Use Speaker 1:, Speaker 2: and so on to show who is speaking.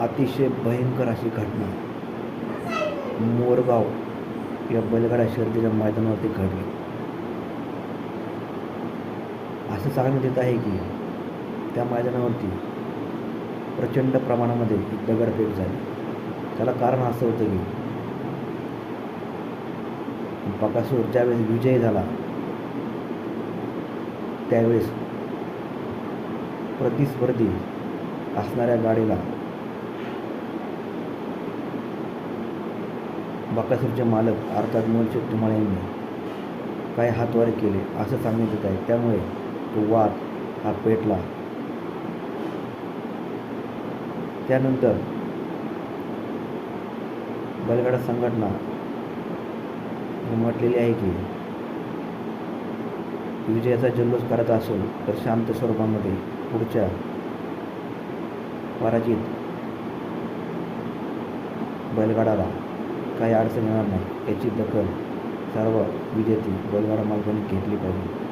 Speaker 1: अतिशय भयंकर अशी घटना. मोरगाव या बैलगाडा शर्यतीच्या मैदानावरती घडली. असं सांगण्यात येत आहे की त्या मैदानावरती प्रचंड प्रमाणामध्ये दगडफेक झाली. त्याला कारण असं होतं की बकासूर ज्यावेळेस विजय झाला त्यावेळेस प्रतिस्पर्धी असणाऱ्या गाडीला बकासूरचे मालक अर्थात मोलशेठ तुम्हाला यांनी काही हातवारे केले असं सांगण्यात येत आहे. त्यामुळे तो वाद हा पेटला. त्यानंतर बैलगाडा संघटना ही म्हटलेली आहे की विजयाचा जल्लोष करत असेल तर शांत स्वरूपामध्ये पुढच्या पराजित बैलगाडाला काही अडचण येणार नाही. याची दखल सर्व विजेती बैलगाडा मालकांनी घेतली पाहिजे.